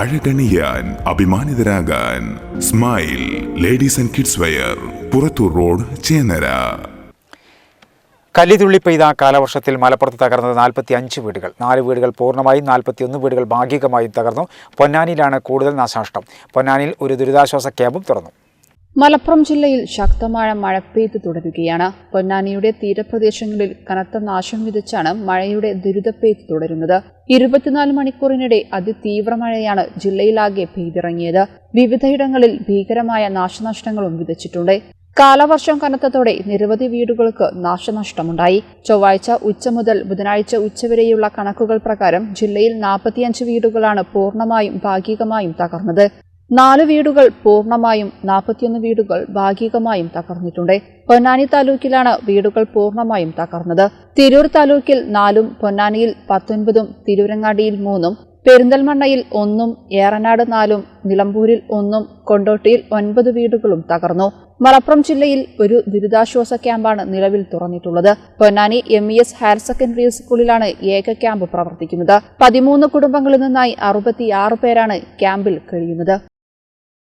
അഴകണിയാൻ അഭിമാനിതരാകാൻ smile ladies and kids wear Purathur road Chennara. കല്ലിതുള്ളി പെയ്ത കാലവർഷത്തിൽ മലപ്പുറത്ത് തകർന്നത് നാൽപ്പത്തി അഞ്ച് വീടുകൾ. നാല് വീടുകൾ പൂർണമായും നാൽപ്പത്തിയൊന്ന് വീടുകൾ ഭാഗികമായും തകർന്നു. പൊന്നാനിയിലാണ് കൂടുതൽ നാശനഷ്ടം. പൊന്നാനിയിൽ ഒരു ദുരിതാശ്വാസ ക്യാമ്പും തുറന്നു. മലപ്പുറം ജില്ലയിൽ ശക്തമായ മഴ പെയ്തു തുടരുകയാണ്. പൊന്നാനിയുടെ തീരപ്രദേശങ്ങളിൽ കനത്ത നാശം വിതച്ചാണ് മഴയുടെ ദുരിതപ്പെയ്ത്ത് തുടരുന്നത്. ഇരുപത്തിനാല് മണിക്കൂറിനിടെ അതിതീവ്ര മഴയാണ് ജില്ലയിലാകെ പെയ്തിറങ്ങിയത്. വിവിധയിടങ്ങളിൽ ഭീകരമായ നാശനഷ്ടങ്ങളും വിതച്ചിട്ടുണ്ട്. കാലവർഷം കനത്തതോടെ നിരവധി വീടുകൾക്ക് നാശനഷ്ടമുണ്ടായി. ചൊവ്വാഴ്ച ഉച്ച മുതൽ ബുധനാഴ്ച ഉച്ചവരെയുള്ള കണക്കുകൾ പ്രകാരം ജില്ലയിൽ നാൽപ്പത്തിയഞ്ച് വീടുകളാണ് പൂർണമായും ഭാഗികമായും തകർന്നത്. നാല് വീടുകൾ പൂർണമായും നാൽപ്പത്തിയൊന്ന് വീടുകൾ ഭാഗികമായും തകർന്നിട്ടുണ്ട്. പൊന്നാനി താലൂക്കിലാണ് വീടുകൾ പൂർണമായും തകർന്നത്. തിരൂർ താലൂക്കിൽ നാലും പൊന്നാനിയിൽ പത്തൊൻപതും തിരൂരങ്ങാടിയിൽ മൂന്നും പെരിന്തൽമണ്ണയിൽ ഒന്നും ഏറനാട് നാലും നിലമ്പൂരിൽ ഒന്നും കൊണ്ടോട്ടിയിൽ ഒൻപത് വീടുകളും തകർന്നു. മലപ്പുറം ജില്ലയിൽ ഒരു ദുരിതാശ്വാസ ക്യാമ്പാണ് നിലവിൽ തുറന്നിട്ടുള്ളത്. Ponnani M E S higher secondary സ്കൂളിലാണ് ഏക ക്യാമ്പ് പ്രവർത്തിക്കുന്നത്. പതിമൂന്ന് കുടുംബങ്ങളിൽ നിന്നായി അറുപത്തിയാറ് പേരാണ് ക്യാമ്പിൽ കഴിയുന്നത്.